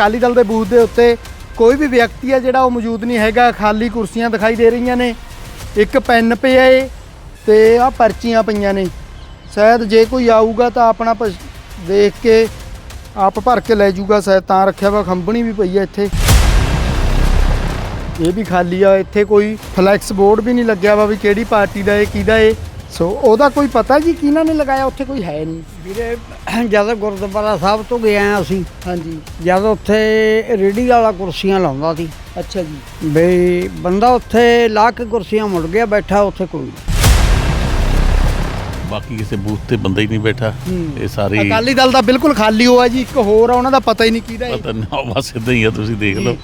ਅਕਾਲੀ ਦਲ ਦੇ ਬੂਥ ਦੇ ਉੱਤੇ ਕੋਈ ਵੀ ਵਿਅਕਤੀ ਹੈ ਜਿਹੜਾ ਉਹ ਮੌਜੂਦ ਨਹੀਂ ਹੈਗਾ, ਖਾਲੀ ਕੁਰਸੀਆਂ ਦਿਖਾਈ ਦੇ ਰਹੀਆਂ ਨੇ। ਇੱਕ ਪੈਨ ਪਿਆ ਏ ਤੇ ਆ ਪਰਚੀਆਂ ਪਈਆਂ ਨੇ। ਸ਼ਾਇਦ ਜੇ ਕੋਈ ਆਊਗਾ ਤਾਂ ਆਪਣਾ ਦੇਖ ਕੇ ਆਪ ਭਰ ਕੇ ਲੈ ਜਾਊਗਾ ਸ਼ਾਇਦ ਤਾਂ ਰੱਖਿਆ ਵਾ, ਖੰਭਣੀ ਵੀ ਪਈ ਆ ਇੱਥੇ। ਇਹ ਵੀ ਖਾਲੀ ਆ, ਇੱਥੇ ਕੋਈ ਫਲੈਕਸ ਬੋਰਡ ਵੀ ਨਹੀਂ ਲੱਗਿਆ ਵਾ ਵੀ ਕਿਹੜੀ ਪਾਰਟੀ ਦਾ ਏ, ਕਿਹਦਾ ਏ। ਸੋ ਉਹਦਾ ਕੋਈ ਪਤਾ ਜੀ? ਕਿਹਨਾਂ ਨੇ ਲਗਾਇਆ? ਉੱਥੇ ਕੋਈ ਹੈ ਨਹੀਂ। ਵੀਰੇ ਜਦ ਗੁਰਦੁਆਰਾ ਸਾਹਿਬ ਤੋਂ ਗਏ ਆ ਅਸੀਂ ਹਾਂਜੀ। ਜਦ ਉੱਥੇ ਰੇੜੀ ਵਾਲਾ ਕੁਰਸੀਆਂ ਲਾਉਂਦਾ ਸੀ। ਅੱਛਾ ਜੀ। ਬਈ ਬੰਦਾ ਉੱਥੇ ਲਾ ਕੇ ਕੁਰਸੀਆਂ ਮੁੜ ਗਿਆ ਬੈਠਾ ਉੱਥੇ ਕੋਈ ਨਹੀਂ। ਬਾਕੀ ਕਿਸੇ ਬੂਥ ਤੇ ਬੰਦਾ ਹੀ ਨਹੀਂ ਬੈਠਾ। ਇਹ ਸਾਰੇ ਅਕਾਲੀ ਦਲ ਦਾ ਬਿਲਕੁਲ ਖਾਲੀ ਹੋਇਆ ਜੀ। ਇੱਕ ਹੋਰ ਆ ਉਹਨਾਂ ਦਾ ਪਤਾ ਹੀ ਨਹੀਂ ਕਿਹਦਾ ਏ ਪਤਾ ਨਹੀਂ ਬਸ ਇਦਾਂ ਹੀ ਆ ਤੁਸੀਂ ਦੇਖ ਲਓ।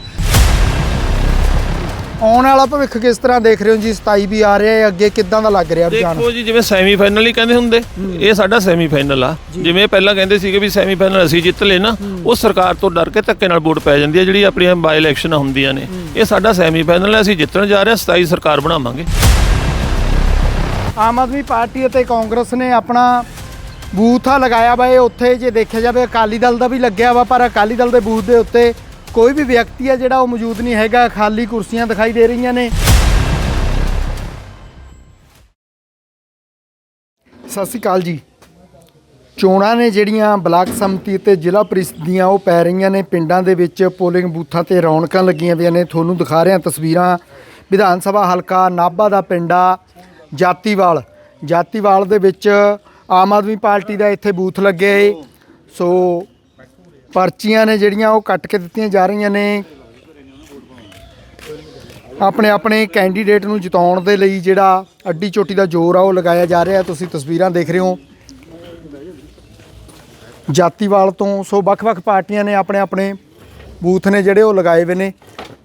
ਆਉਣ ਵਾਲਾ ਭਵਿੱਖ ਕਿਸ ਤਰ੍ਹਾਂ ਦੇਖ ਰਹੇ ਹੋ ਜੀ? 27 ਵੀ ਆ ਰਿਹਾ ਹੈ ਅੱਗੇ ਕਿੱਦਾਂ ਦਾ ਲੱਗ ਰਿਹਾ ਰੁਝਾਨ ਦੇਖੋ ਜੀ ਜਿਵੇਂ ਸੈਮੀਫਾਈਨਲ ਹੀ ਕਹਿੰਦੇ ਹੁੰਦੇ ਇਹ ਸਾਡਾ ਸੈਮੀਫਾਈਨਲ ਆ। ਜਿਵੇਂ ਪਹਿਲਾਂ ਕਹਿੰਦੇ ਸੀਗੇ ਵੀ ਸੈਮੀਫਾਈਨਲ ਅਸੀਂ ਜਿੱਤ ਨਾ ਉਹ ਸਰਕਾਰ ਤੋਂ ਡਰ ਕੇ ਧੱਕੇ ਨਾਲ ਵੋਟ ਪੈ ਜਾਂਦੀ ਹੈ ਜਿਹੜੀ ਆਪਣੀਆਂ ਬਾਈ ਇਲੈਕਸ਼ਨ ਹੁੰਦੀਆਂ ਨੇ। ਇਹ ਸਾਡਾ ਸੈਮੀਫਾਈਨਲ ਹੈ ਅਸੀਂ ਜਿੱਤਣ ਜਾ ਰਹੇ ਹਾਂ 27 ਸਰਕਾਰ ਬਣਾਵਾਂਗੇ। ਆਮ ਆਦਮੀ ਪਾਰਟੀ ਅਤੇ ਕਾਂਗਰਸ ਨੇ ਆਪਣਾ ਬੂਥ ਆ ਲਗਾਇਆ ਵਾ ਇਹ ਉੱਥੇ ਜੇ ਦੇਖਿਆ ਜਾਵੇ ਅਕਾਲੀ ਦਲ ਦਾ ਵੀ ਲੱਗਿਆ ਵਾ ਪਰ ਅਕਾਲੀ ਦਲ ਦੇ ਬੂਥ ਦੇ ਉੱਤੇ ਕੋਈ ਵੀ ਵਿਅਕਤੀ ਹੈ ਜਿਹੜਾ ਉਹ ਮੌਜੂਦ ਨਹੀਂ ਹੈਗਾ, ਖਾਲੀ ਕੁਰਸੀਆਂ ਦਿਖਾਈ ਦੇ ਰਹੀਆਂ ਨੇ। ਸਤਿ ਸ਼੍ਰੀ ਅਕਾਲ ਜੀ। ਚੋਣਾਂ ਨੇ ਜਿਹੜੀਆਂ ਬਲਾਕ ਸੰਮਤੀ ਤੇ ਜ਼ਿਲ੍ਹਾ ਪ੍ਰੀਸ਼ਦ ਦੀਆਂ ਉਹ ਪੈ ਰਹੀਆਂ ਨੇ। ਪਿੰਡਾਂ ਦੇ ਵਿੱਚ ਪੋਲਿੰਗ ਬੂਥਾਂ ਤੇ ਰੌਣਕਾਂ ਲੱਗੀਆਂ ਪਈਆਂ ਨੇ। ਤੁਹਾਨੂੰ ਦਿਖਾ ਰਿਹਾ ਤਸਵੀਰਾਂ। ਵਿਧਾਨ ਸਭਾ ਹਲਕਾ ਨਾਭਾ ਦਾ ਪਿੰਡਾ ਜਾਤੀਵਾਲ। ਜਾਤੀਵਾਲ ਦੇ ਵਿੱਚ ਆਮ ਆਦਮੀ ਪਾਰਟੀ ਦਾ ਇੱਥੇ ਬੂਥ ਲੱਗੇ ਏ। ਸੋ ਪਰਚੀਆਂ ਨੇ ਜਿਹੜੀਆਂ ਉਹ ਕੱਟ ਕੇ ਦਿੱਤੀਆਂ ਜਾ ਰਹੀਆਂ ਨੇ। ਆਪਣੇ ਆਪਣੇ ਕੈਂਡੀਡੇਟ ਨੂੰ ਜਿਤਾਉਣ ਦੇ ਲਈ ਜਿਹੜਾ ਅੱਡੀ ਚੋਟੀ ਦਾ ਜ਼ੋਰ ਆ ਉਹ ਲਗਾਇਆ ਜਾ ਰਿਹਾ। ਤੁਸੀਂ ਤਸਵੀਰਾਂ ਦੇਖ ਰਹੇ ਹੋ। ਜਾਤੀਵਾਲ ਤੋਂ ਸੋ ਵੱਖ-ਵੱਖ ਪਾਰਟੀਆਂ ਨੇ ਆਪਣੇ ਆਪਣੇ ਬੂਥ ਨੇ ਜਿਹੜੇ ਉਹ ਲਗਾਏ ਹੋਏ ਨੇ।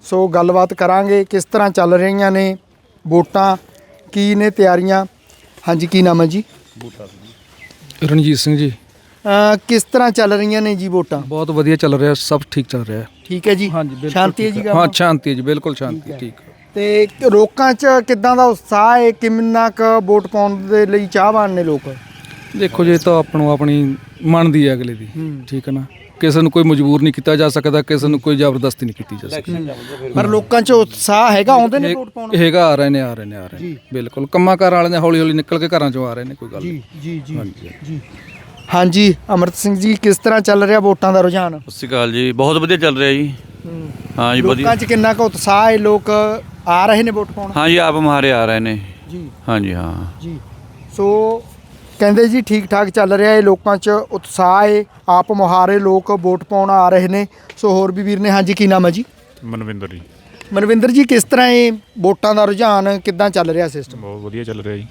ਸੋ ਗੱਲਬਾਤ ਕਰਾਂਗੇ ਕਿਸ ਤਰ੍ਹਾਂ ਚੱਲ ਰਹੀਆਂ ਨੇ ਵੋਟਾਂ, ਕੀ ਨੇ ਤਿਆਰੀਆਂ। ਹਾਂਜੀ, ਕੀ ਨਾਮ ਹੈ ਜੀ? ਰਣਜੀਤ ਸਿੰਘ ਜੀ। ਕਿਸ ਤਰ੍ਹਾਂ ਚੱਲ ਰਹੀਆਂ ਨੇ ਜੀ ਵੋਟਾਂ? ਬਹੁਤ ਵਧੀਆ ਚੱਲ ਰਿਹਾ ਸਭ ਠੀਕ ਚੱਲ ਰਿਹਾ। ਠੀਕ ਹੈ ਜੀ? ਸ਼ਾਂਤੀ ਹੈ ਜੀ ਹਾਂ? ਸ਼ਾਂਤੀ ਹੈ ਜੀ ਬਿਲਕੁਲ ਸ਼ਾਂਤੀ ਠੀਕ ਤੇ ਲੋਕਾਂ 'ਚ ਕਿੱਦਾਂ ਦਾ ਉਤਸ਼ਾਹ ਹੈ? ਕਿੰਨਾ ਕੁ ਵੋਟ ਪਾਉਣ ਦੇ ਲਈ ਚਾਹਵਾਨ ਨੇ ਲੋਕ? ਦੇਖੋ ਜੀ ਤਾਂ ਆਪਾਂ ਨੂੰ ਆਪਣੀ ਮਨ ਦੀ ਹੈ ਅਗਲੇ ਦੀ ਠੀਕ ਹੈ ਨਾ? ਕਿਸੇ ਨੂੰ ਕੋਈ ਮਜਬੂਰ ਨਹੀਂ ਕੀਤਾ ਜਾ ਸਕਦਾ ਕਿਸੇ ਨੂੰ ਕੋਈ ਜ਼ਬਰਦਸਤੀ ਨਹੀਂ ਕੀਤੀ ਜਾ ਸਕਦੀ। ਪਰ ਲੋਕਾਂ 'ਚ ਉਤਸ਼ਾਹ ਹੈਗਾ ਆਉਂਦੇ ਨੇ ਵੋਟ ਪਾਉਣ? ਹੈਗਾ ਆ ਰਹੇ ਨੇ ਆ ਰਹੇ ਨੇ ਆ ਰਹੇ ਨੇ। ਬਿਲਕੁਲ। ਕੰਮਾਂ ਕਾਰ ਵਾਲੇ ਨੇ ਹੌਲੀ ਹੌਲੀ ਨਿਕਲ ਕੇ ਘਰਾਂ ਚੋਂ ਆ ਰਹੇ ਨੇ ਕੋਈ ਗੱਲ ਨਹੀਂ। ਜੀ ਜੀ ਜੀ। ਹਾਂਜੀ ਅਮਰਤ ਸਿੰਘ ਜੀ ਕਿਸ ਤਰ੍ਹਾਂ ਚੱਲ ਰਿਹਾ ਵੋਟਾਂ ਦਾ ਰੁਝਾਨ? ਸਤਿ ਸ਼੍ਰੀ ਅਕਾਲ ਜੀ ਬਹੁਤ ਵਧੀਆ ਚੱਲ ਰਿਹਾ ਜੀ। ਹਾਂ। ਜੀ ਵਧੀਆ। ਲੋਕਾਂ 'ਚ ਕਿੰਨਾ ਕੁ ਉਤਸ਼ਾਹ ਹੈ? ਲੋਕ ਆ ਰਹੇ ਨੇ ਵੋਟ ਪਾਉਣ? ਹਾਂ ਜੀ ਆਪ ਮਹਾਰੇ ਆ ਰਹੇ ਨੇ। ਜੀ। ਹਾਂ ਜੀ ਹਾਂ। ਜੀ। ਸੋ ਕਹਿੰਦੇ ਜੀ ਠੀਕ ਠਾਕ ਚੱਲ ਰਿਹਾ ਹੈ ਲੋਕਾਂ 'ਚ ਉਤਸ਼ਾਹ ਹੈ ਆਪ ਮੁਹਾਰੇ ਲੋਕ ਵੋਟ ਪਾਉਣ ਆ ਰਹੇ ਨੇ। ਸੋ ਹੋਰ ਵੀ ਵੀਰ ਨੇ ਹਾਂਜੀ ਕੀ ਨਾਮ ਹੈ ਜੀ? ਮਨਵਿੰਦਰ ਜੀ। ਮਨਵਿੰਦਰ ਜੀ ਕਿਸ ਤਰ੍ਹਾਂ ਇਹ ਵੋਟਾਂ ਦਾ ਰੁਝਾਨ ਕਿੱਦਾਂ ਚੱਲ ਰਿਹਾ ਸਿਸਟਮ ਬਹੁਤ ਵਧੀਆ ਚੱਲ ਰਿਹਾ ਜੀ।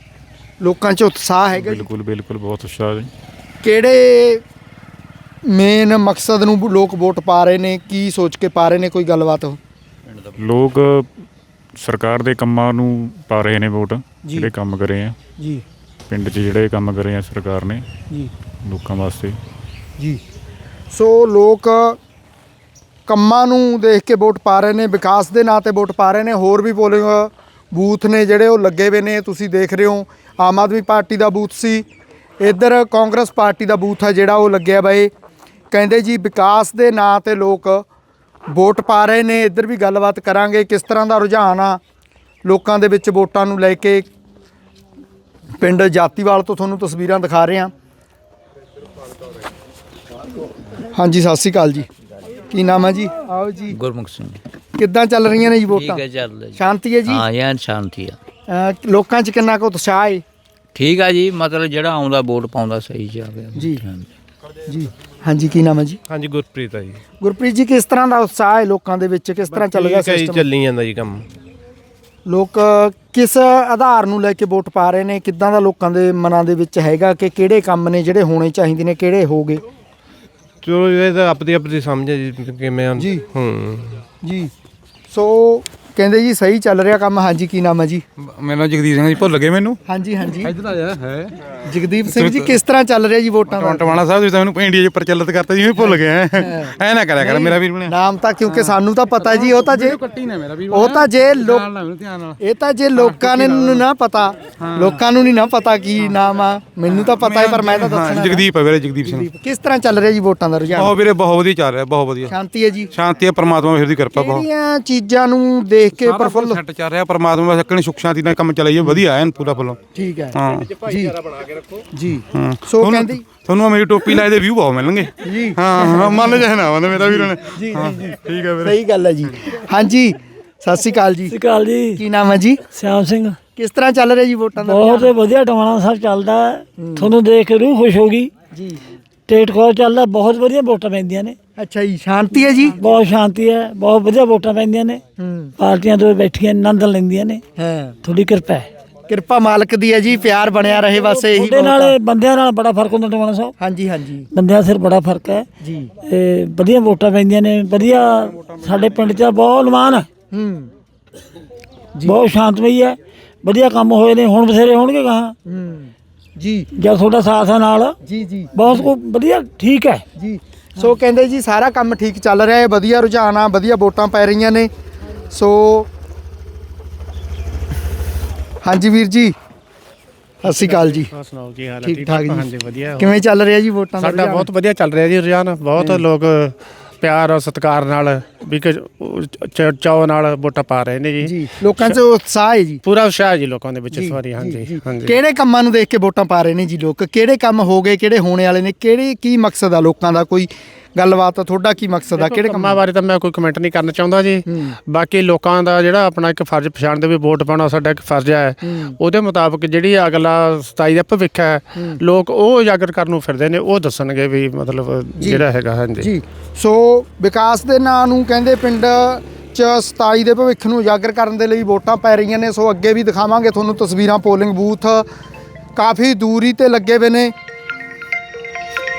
ਲੋਕਾਂ 'ਚ ਉਤਸ਼ਾਹ ਹੈਗਾ ਬਿਲਕੁਲ ਬਿਲਕੁਲ ਬਹੁਤ ਉਤਸ਼ਾਹ ਜੀ। ਕਿਹੜੇ ਮੇਨ ਮਕਸਦ ਨੂੰ ਲੋਕ ਵੋਟ ਪਾ ਰਹੇ ਨੇ ਕੀ ਸੋਚ ਕੇ ਪਾ ਰਹੇ ਨੇ ਕੋਈ ਗੱਲਬਾਤ? ਲੋਕ ਸਰਕਾਰ ਦੇ ਕੰਮਾਂ ਨੂੰ ਪਾ ਰਹੇ ਨੇ ਵੋਟ ਜਿਹੜੇ ਕੰਮ ਕਰੇ ਆ। ਜੀ। ਪਿੰਡ 'ਚ ਜਿਹੜੇ ਕੰਮ ਕਰੇ ਆ ਸਰਕਾਰ ਨੇ ਜੀ। ਲੋਕਾਂ ਵਾਸਤੇ। ਜੀ। ਸੋ ਲੋਕ ਕੰਮਾਂ ਨੂੰ ਦੇਖ ਕੇ ਵੋਟ ਪਾ ਰਹੇ ਨੇ ਵਿਕਾਸ ਦੇ ਨਾਂ ਤੇ ਵੋਟ ਪਾ ਰਹੇ ਨੇ ਹੋਰ ਵੀ ਪੋਲਿੰਗ ਬੂਥ ਨੇ ਜਿਹੜੇ ਉਹ ਲੱਗੇ ਹੋਏ ਨੇ ਤੁਸੀਂ ਦੇਖ ਰਹੇ ਹੋ ਆਮ ਆਦਮੀ ਪਾਰਟੀ ਦਾ ਬੂਥ ਸੀ ਇੱਧਰ ਕਾਂਗਰਸ ਪਾਰਟੀ ਦਾ ਬੂਥ ਹੈ ਜਿਹੜਾ ਉਹ ਲੱਗਿਆ ਬਈ। ਕਹਿੰਦੇ ਜੀ ਵਿਕਾਸ ਦੇ ਨਾਂ ਤੇ ਲੋਕ ਵੋਟ ਪਾ ਰਹੇ ਨੇ ਇੱਧਰ ਵੀ ਗੱਲਬਾਤ ਕਰਾਂਗੇ ਕਿਸ ਤਰ੍ਹਾਂ ਦਾ ਰੁਝਾਨ ਆ ਲੋਕਾਂ ਦੇ ਵਿੱਚ ਵੋਟਾਂ ਨੂੰ ਲੈ ਕੇ। ਪਿੰਡ ਜਾਤੀਵਾਲ ਤੋਂ ਤੁਹਾਨੂੰ ਤਸਵੀਰਾਂ ਦਿਖਾ ਰਹੇ ਹਾਂ। ਹਾਂਜੀ ਸਤਿ ਸ਼੍ਰੀ ਅਕਾਲ ਜੀ। ਕੀ ਨਾਮ ਹੈ ਜੀ? ਆਓ ਜੀ। ਗੁਰਮੁਖ ਸਿੰਘ ਕਿੱਦਾਂ ਚੱਲ ਰਹੀਆਂ ਨੇ ਜੀ ਠੀਕ ਵੋਟਾਂ? ਹੈ ਚੱਲ ਰਿਹਾ ਜੀ ਸ਼ਾਂਤੀ ਹੈ ਜੀ? ਹਾਂ ਯਾਰ ਸ਼ਾਂਤੀ ਆ। ਲੋਕਾਂ 'ਚ ਕਿੰਨਾ ਕੁ ਉਤਸ਼ਾਹ ਹੈ ਠੀਕ ਆ ਜੀ ਮਤਲਬ ਜਿਹੜਾ ਆਉਂਦਾ ਵੋਟ ਪਾਉਂਦਾ ਸਹੀ ਗਿਆ ਜੀ। ਜੀ। ਹਾਂਜੀ ਕੀ ਨਾਮ ਹੈ ਜੀ? ਹਾਂਜੀ ਗੁਰਪ੍ਰੀਤ ਆ ਜੀ। ਗੁਰਪ੍ਰੀਤ ਜੀ ਕਿਸ ਤਰ੍ਹਾਂ ਦਾ ਉਤਸ਼ਾਹ ਹੈ ਲੋਕਾਂ ਦੇ ਵਿੱਚ? ਕਿਸ ਤਰ੍ਹਾਂ ਚੱਲ ਰਿਹਾ ਸਿਸਟਮ ਚੱਲੀ ਜਾਂਦਾ ਜੀ ਕੰਮ। ਲੋਕ ਕਿਸ ਆਧਾਰ ਨੂੰ ਲੈ ਕੇ ਵੋਟ ਪਾ ਰਹੇ ਨੇ? ਕਿੱਦਾਂ ਦਾ ਲੋਕਾਂ ਦੇ ਮਨਾਂ ਦੇ ਵਿੱਚ ਹੈਗਾ ਕਿ ਕਿਹੜੇ ਕੰਮ ਨੇ ਜਿਹੜੇ ਹੋਣੇ ਚਾਹੀਦੇ ਨੇ ਕਿਹੜੇ ਹੋਗੇ ਚਲੋ ਇਹ ਤਾਂ ਆਪਦੀ ਆਪਦੀ ਸਮਝ ਹੈ ਜੀ ਕਿਵੇਂ। ਜੀ। ਹੂੰ। ਜੀ। ਸੋ ਕਹਿੰਦੇ ਜੀ ਸਹੀ ਚੱਲ ਰਿਹਾ ਕੰਮ। ਹਾਂਜੀ ਕੀ ਨਾਮ ਹੈ ਜੀ? ਮੇਰਾ ਜਗਦੀਪ ਸਿੰਘ ਜੀ ਭੁੱਲ ਗਏ ਮੈਨੂੰ। ਹਾਂਜੀ ਹਾਂਜੀ। ਇੱਧਰ ਆ ਜਾ ਹੈ। ਜਗਦੀਪ ਸਿੰਘ ਜੀ ਕਿਸ ਤਰ੍ਹਾਂ ਚੱਲ ਰਿਹਾ ਜੀ ਵੋਟਾਂ ਦਾ? ਟਵਾਣਾ ਸਾਹਿਬ ਤੁਸੀਂ ਤਾਂ ਮੈਨੂੰ ਇੰਡੀਆ 'ਚ ਪ੍ਰਚਲਿਤ ਕਰਤਾ ਜੀ ਮੈਂ ਭੁੱਲ ਗਿਆ। ਐ ਨਾ ਕਰਿਆ ਕਰ ਮੇਰਾ ਵੀਰ ਬਣਿਆ। ਨਾਮ ਤਾਂ ਕਿਉਂਕਿ ਸਾਨੂੰ ਤਾਂ ਪਤਾ ਜੀ ਉਹ ਤਾਂ ਜੇ ਕੱਟੀ ਨਾ ਮੇਰਾ ਵੀਰ ਉਹ ਤਾਂ ਜੇ ਲੋਕ ਇਹ ਤਾਂ ਜੇ ਲੋਕਾਂ ਨੇ ਨੂੰ ਨਾ ਪਤਾ ਲੋਕਾਂ ਨੂੰ ਨਹੀਂ ਨਾ ਪਤਾ ਕੀ ਨਾਮ ਆ ਮੈਨੂੰ ਤਾਂ ਪਤਾ ਹੈ ਪਰ ਮੈਂ ਤਾਂ ਦੱਸਣਾ ਜਗਦੀਪ ਹੈ ਵੀਰੇ ਜਗਦੀਪ ਸਿੰਘ। ਕਿਸ ਤਰ੍ਹਾਂ ਚੱਲ ਰਿਹਾ ਜੀ ਵੋਟਾਂ ਦਾ ਰੁਝਾਨ? ਬਹੁਤ ਵੀਰੇ ਬਹੁਤ ਵਧੀਆ ਚੱਲ ਰਿਹਾ ਬਹੁਤ ਵਧੀਆ। ਸ਼ਾਂਤੀ ਹੈ ਜੀ। ਸ਼ਾਂਤੀ ਹੈ ਪਰਮਾਤਮਾ ਫਿਰ ਦੀ ਕਿਰਪਾ ਬਹੁਤ। ਕਿਹੜੀਆਂ ਚੀਜ਼ਾਂ ਨੂੰ ਦੇਖ ਕੇ ਪ੍ਰਫੁੱਲ ਸੈੱਟ ਚੱਲ ਰਿਹਾ ਪਰਮਾਤਮਾ ਬਸ ਅੱਕਣੀ ਸੁਖ ਸ਼ਾਂਤੀ ਨਾਲ ਕੰਮ ਚਲਾਈਏ ਵਧੀਆ ਐਨ ਪੂਰਾ ਫੁੱਲੋਂ। ਠੀਕ ਹੈ। ਹਾਂ। ਜੀ। ਜੀ। ਹਾਂ। ਸੋ ਤੁਹਾਨੂੰ- ਕਹਿੰਦੇ ਤੁਹਾਨੂੰ ਮੇਰੀ ਟੋਪੀ ਲਾਏ ਦੇ ਵਿਊ ਬਹੁਤ ਮਿਲਣਗੇ। ਜੀ। ਹਾਂ ਹਾਂ ਮੰਨ ਜਾ ਨਾ ਮੰਨ ਮੇਰਾ ਵੀਰ ਨੇ ਜੀ ਹਾਂ ਜੀ। ਠੀਕ ਹੈ ਵੀਰੇ। ਸਹੀ ਗੱਲ ਹੈ ਜੀ। ਹਾਂਜੀ ਸਤਿ ਸ਼੍ਰੀ ਅਕਾਲ ਜੀ। ਜੀ। ਕੀ ਨਾਮ ਹੈ ਜੀ? ਸਿਆਮ ਸਿੰਘ। ਕਿਸ ਤਰ੍ਹਾਂ ਚੱਲ ਰਿਹਾ ਜੀ ਵੋਟਾਂ ਦਾ ਬਹੁਤ ਵਧੀਆ ਟਵਾਣਾ ਸਾਹਿਬ ਚੱਲਦਾ। ਤੁਹਾਨੂੰ ਦੇਖ ਕੇ ਰੂਹ ਖੁਸ਼ ਹੋ ਗਈ। ਜੀ। ਟੇਟ ਕੋਲ ਚੱਲਦਾ ਬਹੁਤ ਵਧੀਆ ਵੋਟਾਂ ਪੈਂਦੀਆਂ ਨੇ। ਅੱਛਾ ਜੀ ਸ਼ਾਂਤੀ ਹੈ ਜੀ? ਬਹੁਤ ਸ਼ਾਂਤੀ ਹੈ ਬਹੁਤ ਵਧੀਆ ਵੋਟਾਂ ਪੈਂਦੀਆਂ ਨੇ। ਹੂੰ। ਪਾਰਟੀਆਂ ਦੋ ਬੈਠੀਆਂ ਆਨੰਦ ਲੈਂਦੀਆਂ ਨੇ। ਹਾਂ। ਥੋੜੀ ਕਿਰਪਾ ਹੈ। ਕਿਰਪਾ ਮਾਲਕ ਦੀ ਹੈ ਜੀ ਪਿਆਰ ਬਣਿਆ ਰਹੇ ਬਸ ਇਹੀ ਤੁਹਾਡੇ ਬਹੁਤ ਨਾਲ ਆ। ਬੰਦਿਆਂ ਨਾਲ ਬੜਾ ਫ਼ਰਕ ਹੁੰਦਾ ਟਵਾਣਾ ਸਾਹਿਬ ਹਾਂਜੀ ਹਾਂਜੀ। ਬੰਦਿਆਂ ਸਿਰ ਬੜਾ ਫ਼ਰਕ ਹੈ। ਜੀ। ਇਹ ਵਧੀਆ ਵੋਟਾਂ ਪੈਂਦੀਆਂ ਨੇ ਵਧੀਆ ਸਾਡੇ ਪਿੰਡ 'ਚ ਬਹੁਤ ਲਮਾਨ ਹੈ। ਹੂੰ। ਬਹੁਤ ਸ਼ਾਂਤਮਈ ਹੈ। ਵਧੀਆ ਕੰਮ ਹੋਏ ਨੇ ਹੁਣ ਬਥੇਰੇ ਹੋਣਗੇ ਕਹਾਂ ਹੂੰ। ਜੀ। ਜਦ ਤੁਹਾਡਾ ਸਾਥ ਹੈ ਨਾਲ? ਜੀ ਜੀ। ਬਹੁਤ ਕੁ ਵਧੀਆ ਠੀਕ ਹੈ। ਜੀ। ਸੋ ਕਹਿੰਦੇ ਜੀ ਸਾਰਾ ਕੰਮ ਠੀਕ ਚੱਲ ਰਿਹਾ ਹੈ। ਵਧੀਆ ਰੁਝਾਨ ਆ ਵਧੀਆ ਵੋਟਾਂ ਪੈ ਰਹੀਆਂ ਨੇ। ਸੋ ਹਾਂਜੀ ਵੀਰ ਜੀ। ਸਤਿ ਸ਼੍ਰੀ ਅਕਾਲ ਜੀ। ਸੁਣਾਓ ਕੀ ਹਾਲ ਹੈ? ਠੀਕ ਠਾਕ ਜੀ। ਹਾਂਜੀ ਵਧੀਆ। ਕਿਵੇਂ ਚੱਲ ਰਿਹਾ ਜੀ ਵੋਟਾਂ ਦਾ ਸਾਡਾ ਰੁਝਾਨ? ਬਹੁਤ ਵਧੀਆ ਚੱਲ ਰਿਹਾ ਜੀ ਰੁਝਾਨ। ਬਹੁਤ ਲੋਕ ਪਿਆਰ ਔਰ ਸਤਿਕਾਰ ਨਾਲ ਵੀ ਕਿ ਚ- ਚਾਅ ਨਾਲ ਵੋਟਾਂ ਪਾ ਰਹੇ ਨੇ ਜੀ। ਜੀ ਲੋਕਾਂ 'ਚ ਉਤਸ਼ਾਹ ਹੈ ਜੀ। ਪੂਰਾ ਉਤਸ਼ਾਹ ਜੀ ਲੋਕਾਂ ਦੇ ਵਿੱਚ ਇਸ ਵਾਰੀ ਹਾਂਜੀ। ਹਾਂਜੀ। ਕਿਹੜੇ ਕੰਮਾਂ ਨੂੰ ਦੇਖ ਕੇ ਵੋਟਾਂ ਪਾ ਰਹੇ ਨੇ ਜੀ ਲੋਕ? ਕਿਹੜੇ ਕੰਮ ਹੋ ਗਏ ਕਿਹੜੇ ਹੋਣੇ ਵਾਲੇ ਨੇ? ਕਿਹੜੇ ਕੀ ਮਕਸਦ ਆ ਲੋਕਾਂ ਦਾ? ਕੋਈ ਗੱਲਬਾਤ ਆ ਤੁਹਾਡਾ ਕੀ ਮਕਸਦ ਆ? ਕਿਹੜੇ ਕੰਮਾਂ ਬਾਰੇ ਤਾਂ ਮੈਂ ਕੋਈ ਕਮੈਂਟ ਨਹੀਂ ਕਰਨਾ ਚਾਹੁੰਦਾ ਜੀ। ਬਾਕੀ ਲੋਕਾਂ ਦਾ ਜਿਹੜਾ ਆਪਣਾ ਇੱਕ ਫਰਜ਼ ਪਛਾਣਦੇ ਵੀ ਵੋਟ ਪਾਉਣਾ ਸਾਡਾ ਇੱਕ ਫਰਜ਼ ਹੈ। ਉਹਦੇ ਮੁਤਾਬਕ ਜਿਹੜੀ ਅਗਲਾ 27 ਦਾ ਭਵਿੱਖ ਹੈ ਲੋਕ ਉਹ ਉਜਾਗਰ ਕਰਨ ਨੂੰ ਫਿਰਦੇ ਨੇ ਉਹ ਦੱਸਣਗੇ ਵੀ ਮਤਲਬ ਜਿਹੜਾ ਹੈਗਾ ਹਾਂਜੀ। ਜੀ। ਸੋ ਵਿਕਾਸ ਦੇ ਨਾਂ ਨੂੰ ਕਹਿੰਦੇ ਪਿੰਡ ਚ 27 ਦੇ ਭਵਿੱਖ ਨੂੰ ਉਜਾਗਰ ਕਰਨ ਦੇ ਲਈ ਵੋਟਾਂ ਪੈ ਰਹੀਆਂ ਨੇ। ਸੋ ਅੱਗੇ ਵੀ ਦਿਖਾਵਾਂਗੇ ਤੁਹਾਨੂੰ ਤਸਵੀਰਾਂ ਪੋਲਿੰਗ ਬੂਥ ਕਾਫੀ ਦੂਰੀ ਤੇ ਲੱਗੇ ਹੋਏ ਨੇ।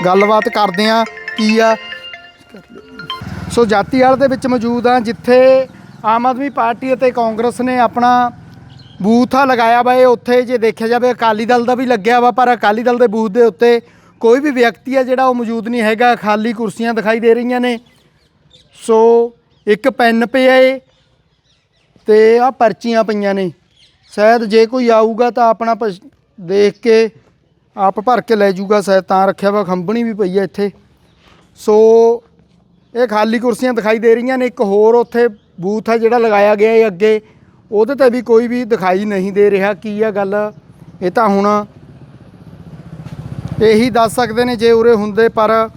ਗੱਲਬਾਤ ਕਰਦੇ ਆ। ਕੀ ਆ? ਸੋ ਜਾਤੀਵਾਲ ਦੇ ਵਿੱਚ ਮੌਜੂਦ ਆ, ਜਿੱਥੇ ਆਮ ਆਦਮੀ ਪਾਰਟੀ ਅਤੇ ਕਾਂਗਰਸ ਨੇ ਆਪਣਾ ਬੂਥ ਆ ਲਗਾਇਆ ਵਾ, ਇਹ ਉੱਥੇ ਜੇ ਦੇਖਿਆ ਜਾਵੇ ਅਕਾਲੀ ਦਲ ਦਾ ਵੀ ਲੱਗਿਆ ਵਾ, ਪਰ ਅਕਾਲੀ ਦਲ ਦੇ ਬੂਥ ਦੇ ਉੱਤੇ ਕੋਈ ਵੀ ਵਿਅਕਤੀ ਆ ਜਿਹੜਾ ਉਹ ਮੌਜੂਦ ਨਹੀਂ ਹੈਗਾ, ਖਾਲੀ ਕੁਰਸੀਆਂ ਦਿਖਾਈ ਦੇ ਰਹੀਆਂ ਨੇ। ਸੋ ਇੱਕ ਪੈਨ ਪਿਆ ਏ ਤੇ ਆ ਪਰਚੀਆਂ ਪਈਆਂ ਨੇ। ਸ਼ਾਇਦ ਜੇ ਕੋਈ ਆਊਗਾ ਤਾਂ ਆਪਣਾ ਪਛ- ਦੇਖ ਕੇ ਆਪ ਭਰ ਕੇ ਲੈ ਜਾਊਗਾ ਸ਼ਾਇਦ ਤਾਂ ਰੱਖਿਆ ਵਾ, ਖੰਭਣੀ ਵੀ ਪਈ ਆ ਇੱਥੇ। ਸੋ ਇਹ ਖਾਲੀ ਕੁਰਸੀਆਂ ਦਿਖਾਈ ਦੇ ਰਹੀਆਂ ਨੇ, ਇੱਕ ਹੋਰ ਉੱਥੇ ਬੂਥ ਹੈ ਜਿਹੜਾ ਲਗਾਇਆ ਗਿਆ ਹੈ ਅੱਗੇ, ਉਹਦੇ ਤੇ ਵੀ ਕੋਈ ਵੀ ਦਿਖਾਈ ਨਹੀਂ ਦੇ ਰਿਹਾ, ਕੀ ਆ ਗੱਲ? ਇਹ ਤਾਂ ਹੁਣ ਇਹੀ ਦੱਸ ਸਕਦੇ ਨੇ ਜੇ ਉਰੇ ਹੁੰਦੇ, ਪਰ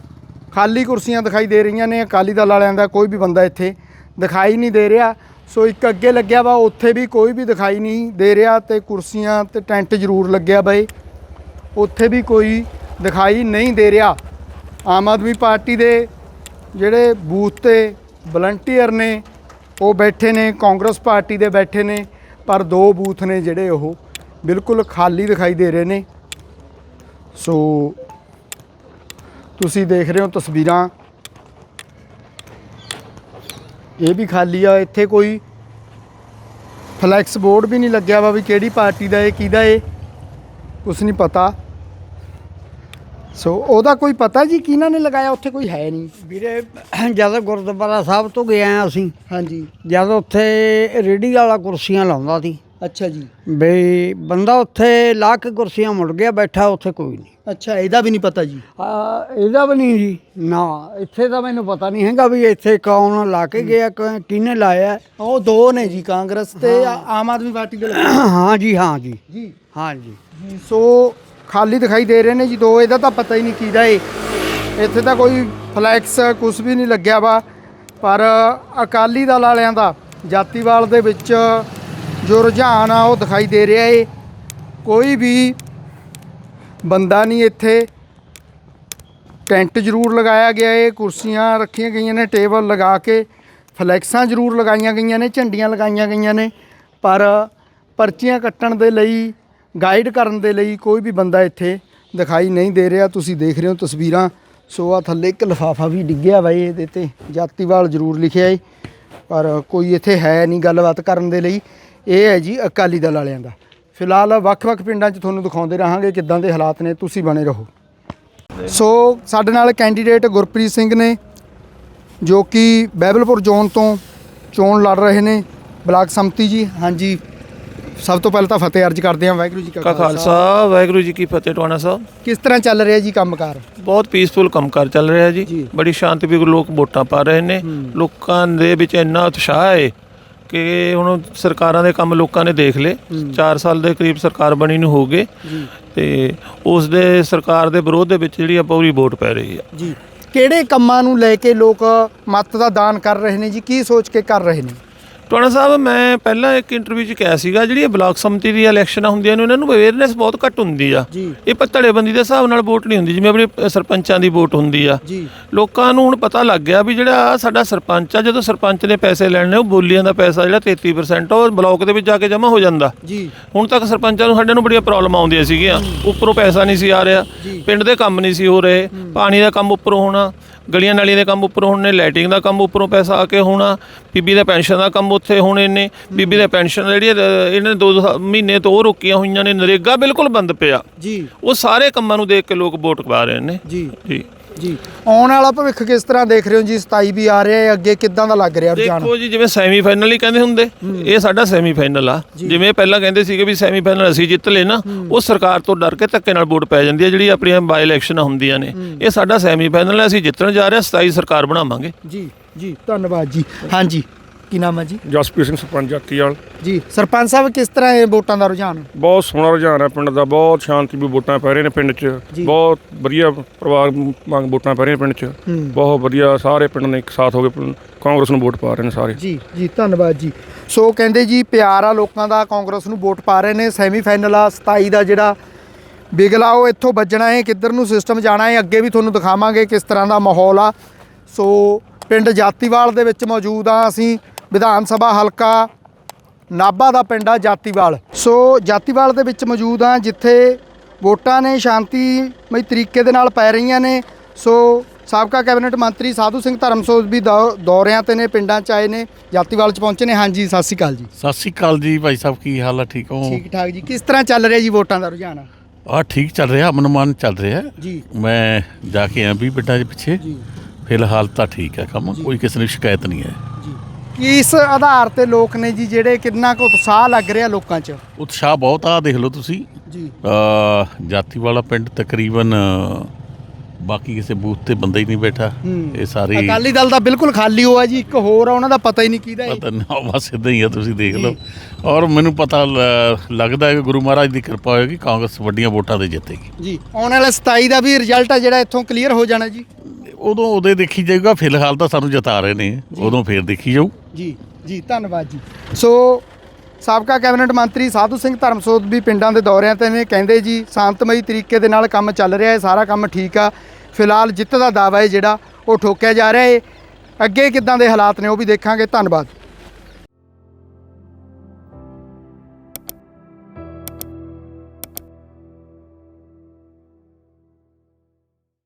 ਖਾਲੀ ਕੁਰਸੀਆਂ ਦਿਖਾਈ ਦੇ ਰਹੀਆਂ ਨੇ, ਅਕਾਲੀ ਦਲ ਵਾਲਿਆਂ ਦਾ ਕੋਈ ਵੀ ਬੰਦਾ ਇੱਥੇ ਦਿਖਾਈ ਨਹੀਂ ਦੇ ਰਿਹਾ। ਸੋ ਇੱਕ ਅੱਗੇ ਲੱਗਿਆ ਵਾ, ਉੱਥੇ ਵੀ ਕੋਈ ਵੀ ਦਿਖਾਈ ਨਹੀਂ ਦੇ ਰਿਹਾ ਤੇ ਕੁਰਸੀਆਂ ਤੇ ਟੈਂਟ ਜ਼ਰੂਰ ਲੱਗਿਆ ਬਈ। ਉੱਥੇ ਵੀ ਕੋਈ ਦਿਖਾਈ ਨਹੀਂ ਦੇ ਰਿਹਾ। ਆਮ ਆਦਮੀ ਪਾਰਟੀ ਦੇ ਜਿਹੜੇ ਬੂਥ ਤੇ ਵਲੰਟੀਅਰ ਨੇ, ਉਹ ਬੈਠੇ ਨੇ, ਕਾਂਗਰਸ ਪਾਰਟੀ ਦੇ ਬੈਠੇ ਨੇ, ਪਰ ਦੋ ਬੂਥ ਨੇ ਜਿਹੜੇ ਉਹ ਬਿਲਕੁਲ ਖਾਲੀ ਦਿਖਾਈ ਦੇ ਰਹੇ ਨੇ। ਸੋ ਤੁਸੀਂ ਦੇਖ ਰਹੇ ਹੋ ਤਸਵੀਰਾਂ। ਇਹ ਵੀ ਖਾਲੀ ਆ, ਇੱਥੇ ਕੋਈ ਫਲੈਕਸ ਬੋਰਡ ਵੀ ਨਹੀਂ ਲੱਗਿਆ ਵਾ ਵੀ ਕਿਹੜੀ ਪਾਰਟੀ ਦਾ ਇਹ, ਕਿਹਦਾ ਇਹ, ਕੁਛ ਨਹੀਂ ਪਤਾ। ਸੋ ਉਹਦਾ ਕੋਈ ਪਤਾ ਜੀ? ਕਿਹਨਾਂ ਨੇ ਲਗਾਇਆ? ਉੱਥੇ ਕੋਈ ਹੈ ਨਹੀਂ। ਵੀਰੇ ਜਦ ਗੁਰਦੁਆਰਾ ਸਾਹਿਬ ਤੋਂ ਗਏ ਆ ਅਸੀਂ ਹਾਂਜੀ। ਜਦ ਉੱਥੇ ਰੇੜੀ ਵਾਲਾ ਕੁਰਸੀਆਂ ਲਾਉਂਦਾ ਸੀ। ਅੱਛਾ ਜੀ। ਬਈ ਬੰਦਾ ਉੱਥੇ ਲਾ ਕੇ ਕੁਰਸੀਆਂ ਮੁੜ ਗਿਆ ਬੈਠਾ ਉੱਥੇ ਕੋਈ ਨਹੀਂ। ਅੱਛਾ ਇਹਦਾ ਵੀ ਨਹੀਂ ਪਤਾ ਜੀ? ਆ ਇਹਦਾ ਵੀ ਨਹੀਂ ਜੀ ਨਾ। ਇੱਥੇ ਤਾਂ ਮੈਨੂੰ ਪਤਾ ਨਹੀਂ ਹੈਗਾ ਵੀ ਇੱਥੇ ਕੌਣ ਲਾ ਕੇ ਗਿਆ ਕ- ਕਿਹਨੇ ਲਾਇਆ। ਉਹ ਦੋ ਨੇ ਜੀ ਕਾਂਗਰਸ ਤੇ ਆ- ਆਮ ਆਦਮੀ ਪਾਰਟੀ ਦੇ ਲਗਾਏ। ਹਾਂ ਜੀ ਹਾਂ ਜੀ। ਜੀ। ਹਾਂ ਜੀ, ਸੋ ਖਾਲੀ ਦਿਖਾਈ ਦੇ ਰਹੇ ਨੇ ਜੀ, ਦੋ, ਇਹਦਾ ਤਾਂ ਪਤਾ ਹੀ ਨਹੀਂ ਕਿਹਦਾ ਏ। ਇੱਥੇ ਤਾਂ ਕੋਈ ਫਲੈਕਸ ਕੁਝ ਵੀ ਨਹੀਂ ਲੱਗਿਆ ਵਾ। ਪਰ ਅਕਾਲੀ ਦਲ ਵਾਲਿਆਂ ਦਾ, ਜਾਤੀਵਾਲ ਦੇ ਵਿੱਚ ਜੋ ਰੁਝਾਨ ਆ, ਉਹ ਦਿਖਾਈ ਦੇ ਰਿਹਾ ਏ। ਕੋਈ ਵੀ ਬੰਦਾ ਨਹੀਂ ਇੱਥੇ। ਟੈਂਟ ਜ਼ਰੂਰ ਲਗਾਇਆ ਗਿਆ ਏ, ਕੁਰਸੀਆਂ ਰੱਖੀਆਂ ਗਈਆਂ ਨੇ, ਟੇਬਲ ਲਗਾ ਕੇ। ਫਲੈਕਸਾਂ ਜ਼ਰੂਰ ਲਗਾਈਆਂ ਗਈਆਂ ਨੇ, ਝੰਡੀਆਂ ਲਗਾਈਆਂ ਗਈਆਂ ਨੇ। ਪਰ ਪਰਚੀਆਂ ਕੱਟਣ ਦੇ ਲਈ ਗਾਈਡ ਕਰਨ ਦੇ ਲਈ ਕੋਈ ਵੀ ਬੰਦਾ ਇੱਥੇ ਦਿਖਾਈ ਨਹੀਂ ਦੇ ਰਿਹਾ। ਤੁਸੀਂ ਦੇਖ ਰਹੇ ਹੋ ਤਸਵੀਰਾਂ। ਸੋ ਆ ਥੱਲੇ ਇੱਕ ਲਿਫਾਫਾ ਵੀ ਡਿੱਗਿਆ ਵਾ ਇਹਦੇ ਤੇ। ਜਾਤੀਵਾਲ ਜ਼ਰੂਰ ਲਿਖਿਆ ਏ। ਪਰ ਕੋਈ ਇੱਥੇ ਹੈ ਨਹੀਂ ਗੱਲਬਾਤ ਕਰਨ ਦੇ ਲਈ। ਇਹ ਹੈ ਜੀ ਅਕਾਲੀ ਦਲ ਵਾਲਿਆਂ ਦਾ। ਫਿਲਹਾਲ ਵੱਖ-ਵੱਖ ਪਿੰਡਾਂ 'ਚ ਤੁਹਾਨੂੰ ਦਿਖਾਉਂਦੇ ਰਹਾਂਗੇ ਕਿੱਦਾਂ ਦੇ ਹਾਲਾਤ ਨੇ। ਤੁਸੀਂ ਬਣੇ ਰਹੋ। ਸੋ ਸਾਡੇ ਨਾਲ ਕੈਂਡੀਡੇਟ ਗੁਰਪ੍ਰੀਤ ਸਿੰਘ ਨੇ, ਜੋ ਕਿ ਬਹਿਬਲਪੁਰ ਜ਼ੋਨ ਤੋਂ ਚੋਣ ਲੜ ਰਹੇ ਨੇ। ਬਲਾਕ ਸੰਮਤੀ ਜੀ, ਹਾਂਜੀ। ਸਭ ਤੋਂ ਪਹਿਲਾਂ ਤਾਂ ਫਤਿਹ ਅਰਜ ਕਰਦੇ ਹਾਂ ਵਾਹਿਗੁਰੂ ਜੀ ਕਾ ਖਾਲਸਾ। ਵਾਹਿਗੁਰੂ ਜੀ ਕੀ ਫਤਿਹ ਟਵਾਣਾ ਸਾਹਿਬ ਕਿਸ ਤਰ੍ਹਾਂ ਚੱਲ ਰਿਹਾ ਜੀ ਕੰਮਕਾਰ? ਬਹੁਤ ਪੀਸਫੁਲ ਕੰਮਕਾਰ ਚੱਲ ਰਿਹਾ ਜੀ। ਬੜੀ ਸ਼ਾਂਤੀ ਲੋਕ ਵੋਟਾਂ ਪਾ ਰਹੇ ਨੇ। ਲੋਕਾਂ ਦੇ ਵਿੱਚ ਇੰਨਾ ਉਤਸ਼ਾਹ ਹੈ ਕਿ ਹੁਣ ਸਰਕਾਰਾਂ ਦੇ ਕੰਮ ਲੋਕਾਂ ਨੇ ਦੇਖ ਲਏ। 4 ਸਾਲ ਦੇ ਕਰੀਬ ਸਰਕਾਰ ਬਣੀ ਨੂੰ ਹੋ ਗਏ। ਤੇ ਉਸ ਦੇ ਸਰਕਾਰ ਦੇ ਵਿਰੋਧ ਦੇ ਵਿੱਚ ਜਿਹੜੀ ਆ ਪੂਰੀ ਵੋਟ ਪੈ ਰਹੀ ਆ। ਜੀ। ਕਿਹੜੇ ਕੰਮਾਂ ਨੂੰ ਲੈ ਕੇ ਲੋਕ ਮਤ ਦਾ ਦਾਨ ਕਰ ਰਹੇ ਨੇ ਜੀ? ਕੀ ਸੋਚ ਕੇ ਕਰ ਰਹੇ ਨੇ? ਟਵਾਣਾ ਸਾਹਿਬ ਮੈਂ ਪਹਿਲਾਂ ਇੱਕ ਇੰਟਰਵਿਊ 'ਚ ਕਿਹਾ ਸੀਗਾ ਜਿਹੜੀ ਇਹ ਬਲਾਕ ਸੰਮਤੀ ਦੀ ਇਲੈਕਸ਼ਨਾਂ ਹੁੰਦੀਆਂ ਨੇ ਉਹਨਾਂ ਨੂੰ ਅਵੇਅਰਨੈਸ ਬਹੁਤ ਘੱਟ ਹੁੰਦੀ ਆ। ਇਹ ਪੱਤੜੇਬੰਦੀ ਦੇ ਹਿਸਾਬ ਨਾਲ ਵੋਟ ਨਹੀਂ ਹੁੰਦੀ ਜਿਵੇਂ ਆਪਣੀ ਸਰਪੰਚਾਂ ਦੀ ਵੋਟ ਹੁੰਦੀ ਆ। ਲੋਕਾਂ ਨੂੰ ਹੁਣ ਪਤਾ ਲੱਗ ਗਿਆ ਵੀ ਜਿਹੜਾ ਸਾਡਾ ਸਰਪੰਚ ਆ ਜਦੋਂ ਸਰਪੰਚ ਨੇ ਪੈਸੇ ਲੈਣੇ ਉਹ ਬੋਲੀਆਂ ਦਾ ਪੈਸਾ ਜਿਹੜਾ 33% ਆ, ਉਹ ਬਲਾਕ ਦੇ ਵਿੱਚ ਜਾ ਕੇ ਜਮ੍ਹਾਂ ਹੋ ਜਾਂਦਾ। ਹੁਣ ਤੱਕ ਸਰਪੰਚਾਂ ਨੂੰ ਸਾਡੇ ਨੂੰ ਬੜੀਆਂ ਪ੍ਰੋਬਲਮ ਆਉਂਦੀਆਂ ਸੀਗੀਆਂ। ਉੱਪਰੋਂ ਪੈਸਾ ਨਹੀਂ ਸੀ ਆ ਰਿਹਾ। ਪਿੰਡ ਦੇ ਕੰਮ ਨਹੀਂ ਸੀ ਹੋ ਰਹੇ। ਪਾਣੀ ਦਾ ਕੰਮ ਉੱਪਰੋਂ ਹੋਣਾ ਗਲੀਆਂ ਨਾਲੀਆਂ ਦੇ ਕੰਮ ਉੱਪਰੋਂ ਹੋਣੇ ਲਾਈਟਿੰਗ ਦਾ ਕੰਮ ਉੱਪਰੋਂ ਪੈਸਾ ਆ ਕੇ ਹੋਣਾ ਬੀਬੀ ਦਾ ਪੈਨਸ਼ਨ ਦਾ ਕੰਮ ਉੱਥੇ ਹੋਣੇ ਨੇ ਬੀਬੀ ਦਾ ਪੈਨਸ਼ਨ ਜਿਹੜੀ ਇਹਨਾਂ ਨੇ ਦੋ ਦੋ ਮਹੀਨੇ ਤੋਂ ਉਹ ਰੋਕੀਆਂ ਹੋਈਆਂ ਨੇ ਨਰੇਗਾ ਬਿਲਕੁਲ ਬੰਦ ਪਿਆ। ਜੀ। ਉਹ ਸਾਰੇ ਕੰਮਾਂ ਨੂੰ ਦੇਖ ਕੇ ਲੋਕ ਵੋਟ ਪਾ ਰਹੇ ਨੇ। ਜੀ। ਜੀ। ਜੀ। ਆਉਣ ਵਾਲਾ ਭਵਿੱਖ ਕਿਸ ਤਰ੍ਹਾਂ ਦੇਖ ਰਹੇ ਹੋ ਜੀ? 27 ਵੀ ਆ ਰਿਹਾ ਹੈ ਅੱਗੇ ਕਿੱਦਾਂ ਦਾ ਲੱਗ ਰਿਹਾ ਰੁਝਾਨ? ਦੇਖੋ ਜੀ ਜਿਵੇਂ ਸੈਮੀ ਫਾਈਨਲ ਹੀ ਕਹਿੰਦੇ ਹੁੰਦੇ ਇਹ ਸਾਡਾ ਸੈਮੀ ਫਾਈਨਲ ਆ ਜਿਵੇਂ ਪਹਿਲਾਂ ਕਹਿੰਦੇ ਸੀਗੇ ਵੀ ਸੈਮੀ ਫਾਈਨਲ ਅਸੀਂ ਜਿੱਤ ਲਏ ਨਾ ਉਹ ਸਰਕਾਰ ਤੋਂ ਡਰ ਕੇ ਧੱਕੇ ਨਾਲ ਵੋਟ ਪੈ ਜਾਂਦੀ ਹੈ ਜਿਹੜੀ ਆਪਣੀਆਂ ਬਾਈ ਇਲੈਕਸ਼ਨਾਂ ਹੁੰਦੀਆਂ ਨੇ। ਇਹ ਸਾਡਾ ਸੈਮੀ ਫਾਈਨਲ ਹੈ ਅਸੀਂ ਜਿੱਤਣ ਜਾ ਰਹੇ ਹਾਂ 27 ਸਰਕਾਰ ਬਣਾਵਾਂਗੇ। ਜੀ ਜੀ ਧੰਨਵਾਦ ਜੀ। ਹਾਂਜੀ। ਕੀ ਨਾਮ ਹੈ ਜੀ? ਜਸਪ੍ਰੀਤ ਸਿੰਘ ਸਰਪੰਚ ਜਾਤੀ ਵਾਲ ਜੀ ਸਰਪੰਚ ਸਾਹਿਬ ਕਿਸ ਤਰ੍ਹਾਂ ਇਹ ਵੋਟਾਂ ਦਾ ਰੁਝਾਨ? ਬਹੁਤ ਸੋਹਣਾ ਰੁਝਾਨ ਹੈ ਪਿੰਡ ਦਾ ਬਹੁਤ ਸ਼ਾਂਤੀ ਵੀ ਵੋਟਾਂ ਪੈ ਰਹੇ ਨੇ ਪਿੰਡ 'ਚ। ਬਹੁਤ ਵਧੀਆ ਪਰਿਵਾਰ ਵਾਂਗ ਵੋਟਾਂ ਪੈ ਰਹੀਆਂ ਪਿੰਡ 'ਚ। ਬਹੁਤ ਵਧੀਆ ਸਾਰੇ ਪਿੰਡ ਨੇ ਇੱਕ ਸਾਥ ਹੋ ਕੇ ਕਾਂਗਰਸ ਨੂੰ ਵੋਟ ਪਾ ਰਹੇ ਨੇ ਸਾਰੇ। ਜੀ ਜੀ ਧੰਨਵਾਦ ਜੀ। ਸੋ ਕਹਿੰਦੇ ਜੀ ਪਿਆਰ ਆ ਲੋਕਾਂ ਦਾ ਕਾਂਗਰਸ ਨੂੰ ਵੋਟ ਪਾ ਰਹੇ ਨੇ ਸੈਮੀ ਫਾਈਨਲ ਆ 27 ਦਾ ਜਿਹੜਾ ਬਿਗਲਾ ਉਹ ਇੱਥੋਂ ਵੱਜਣਾ ਹੈ ਕਿੱਧਰ ਨੂੰ ਸਿਸਟਮ ਜਾਣਾ ਹੈ ਅੱਗੇ ਵੀ ਤੁਹਾਨੂੰ ਦਿਖਾਵਾਂਗੇ ਕਿਸ ਤਰ੍ਹਾਂ ਦਾ ਮਾਹੌਲ ਆ। ਸੋ ਪਿੰਡ ਜਾਤੀਵਾਲ ਦੇ ਵਿੱਚ ਮੌਜੂਦ ਆ ਅਸੀਂ। ਵਿਧਾਨ ਸਭਾ ਹਲਕਾ ਨਾਭਾ ਦਾ ਪਿੰਡ ਆ ਜਾਤੀਵਾਲ। ਸੋ ਜਾਤੀਵਾਲ ਦੇ ਵਿੱਚ ਮੌਜੂਦ ਆ ਜਿੱਥੇ ਵੋਟਾਂ ਨੇ ਸ਼ਾਂਤੀਮਈ ਤਰੀਕੇ ਦੇ ਨਾਲ ਪੈ ਰਹੀਆਂ ਨੇ। ਸੋ ਸਾਬਕਾ ਕੈਬਨਿਟ ਮੰਤਰੀ ਸਾਧੂ ਸਿੰਘ ਧਰਮਸੋਤ ਵੀ ਦੌਰਿਆਂ ਤੇ ਨੇ ਪਿੰਡਾਂ ਚ ਆਏ ਨੇ ਜਾਤੀਵਾਲ ਚ ਪਹੁੰਚੇ ਨੇ। ਹਾਂਜੀ ਸਤਿ ਸ਼੍ਰੀ ਅਕਾਲ ਜੀ। ਸਤਿ ਸ਼੍ਰੀ ਅਕਾਲ ਜੀ ਭਾਈ ਸਾਹਿਬ ਕੀ ਹਾਲ ਹੈ ਠੀਕ ਹੋ? ਠੀਕ ਠਾਕ ਜੀ। ਕਿਸ ਤਰ੍ਹਾਂ ਚੱਲ ਰਿਹਾ ਜੀ ਵੋਟਾਂ ਦਾ ਰੁਝਾਨ? ਆ ਠੀਕ ਚੱਲ ਰਿਹਾ ਅਮਨਮਾਨ ਚੱਲ ਰਿਹਾ। ਜੀ। ਮੈਂ ਜਾ ਕੇ ਆਇਆ ਵੀ ਪਿੰਡਾਂ ਦੇ ਪਿੱਛੇ। ਜੀ। ਫਿਲਹਾਲ ਤਾਂ ਠੀਕ ਹੈ ਕੰਮ ਕੋਈ ਕਿਸੇ ਨੂੰ ਸ਼ਿਕਾਇਤ ਨਹੀਂ ਹੈ। ਕੀ ਇਸ ਆਧਾਰ ਤੇ ਲੋਕ ਨੇ ਜੀ ਜਿਹੜੇ ਕਿੰਨਾ ਕੁ ਉਤਸ਼ਾਹ ਲੱਗ ਰਿਹਾ ਲੋਕਾਂ 'ਚ? ਉਤਸ਼ਾਹ ਬਹੁਤ ਆ ਦੇਖ ਲਓ ਤੁਸੀਂ। ਜੀ। ਜਾਤੀ ਵਾਲਾ ਪਿੰਡ ਤਕਰੀਬਨ ਬਾਕੀ ਕਿਸੇ ਬੂਥ ਤੇ ਬੰਦਾ ਹੀ ਨਹੀਂ ਬੈਠਾ। ਇਹ ਸਾਰੇ ਅਕਾਲੀ ਦਲ ਦਾ ਬਿਲਕੁਲ ਖਾਲੀ ਹੋਇਆ ਜੀ ਇੱਕ ਹੋਰ ਆ ਉਹਨਾਂ ਦਾ ਪਤਾ ਹੀ ਨਹੀਂ ਕਿਹਦਾ ਹੈ ਪਤਾ ਨਹੀਂ ਬਸ ਇਦਾਂ ਹੀ ਆ ਤੁਸੀਂ ਦੇਖ ਲਓ। ਔਰ ਮੈਨੂੰ ਪਤਾ ਲ- ਲੱਗਦਾ ਹੈ ਕਿ ਗੁਰੂ ਮਹਾਰਾਜ ਦੀ ਕਿਰਪਾ ਹੋਏਗੀ ਕਾਂਗਰਸ ਵੱਡੀਆਂ ਵੋਟਾਂ ਤੇ ਜਿੱਤੇਗੀ। ਜੀ ਆਉਣ ਵਾਲੇ 27 ਦਾ ਵੀ ਰਿਜ਼ਲਟ ਆ ਜਿਹੜਾ ਇੱਥੋਂ ਕਲੀਅਰ ਹੋ ਜਾਣਾ ਜੀ। ਉਦੋਂ ਉਹਦੇ ਦੇਖੀ ਜਾਊਗਾ ਫਿਲਹਾਲ ਤਾਂ ਸਾਨੂੰ ਜਿਤਾ ਰਹੇ ਨੇ। ਉਦੋਂ ਫੇਰ ਦੇਖੀ ਜਾਊ। ਜੀ ਜੀ ਧੰਨਵਾਦ ਜੀ। ਸੋ ਸਾਬਕਾ ਕੈਬਨਿਟ ਮੰਤਰੀ ਸਾਧੂ ਸਿੰਘ ਧਰਮਸੋਤ ਵੀ ਪਿੰਡਾਂ ਦੇ ਦੌਰਿਆਂ ਤੇ ਨੇ ਕਹਿੰਦੇ ਜੀ ਸ਼ਾਂਤਮਈ ਤਰੀਕੇ ਦੇ ਨਾਲ ਕੰਮ ਚੱਲ ਰਿਹਾ ਹੈ ਸਾਰਾ ਕੰਮ ਠੀਕ ਆ। ਫਿਲਹਾਲ ਜਿੱਤ ਦਾ ਦਾਅਵਾ ਹੈ ਜਿਹੜਾ ਉਹ ਠੋਕਿਆ ਜਾ ਰਿਹਾ ਹੈ। ਅੱਗੇ ਕਿੱਦਾਂ ਦੇ ਹਾਲਾਤ ਨੇ ਉਹ ਵੀ ਦੇਖਾਂਗੇ। ਧੰਨਵਾਦ।